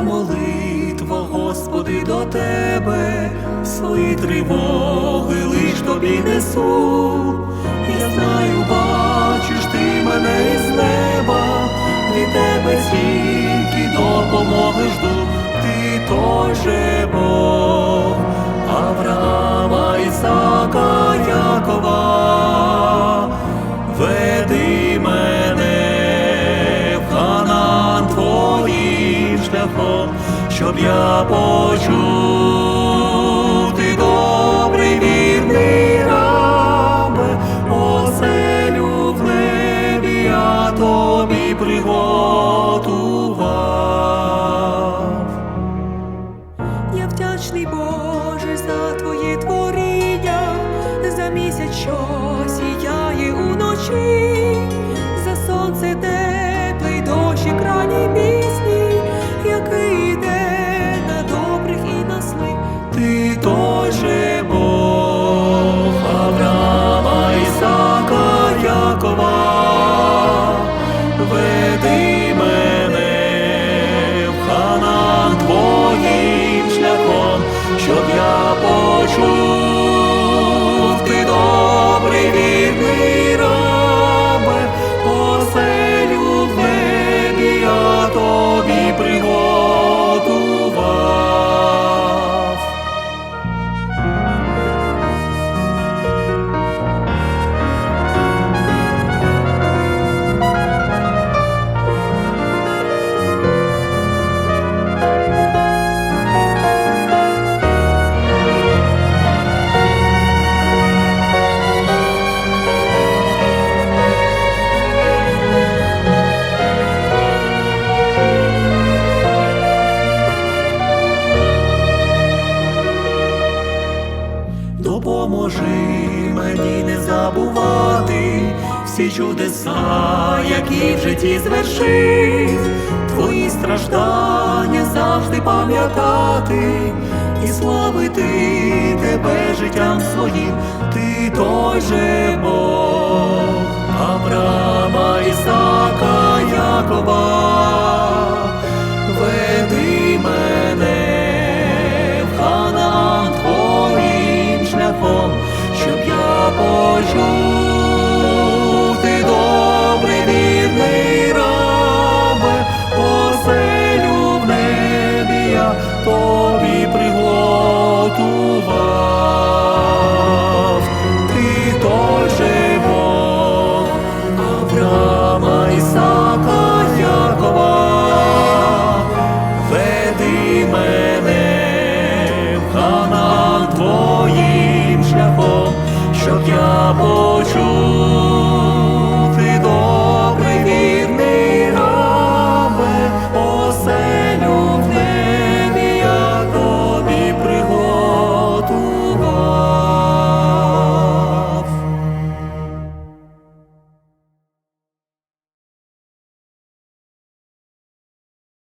моя молитва, Господи, до Тебе, свої тривоги лиш тобі несу. Я знаю, бачиш ти мене із неба, від тебе тільки допомоги жду, ти той щоб я почув ти добрий вірний рабе, оселю в небі я тобі приготував. Я вдячний Боже за твої творіння, за місяць, що сіяє уночі, Допоможи мені не забувати всі чудеса, які в житті звершив, твої страждання завжди пам'ятати і славити тебе життям своїм, ти той же Бог, Авраама, Ісака, Якова, приготував, ти той же Бог, Авраама, Ісака, Якова, веди мене в Ханан твоїм шляхом, щоб я по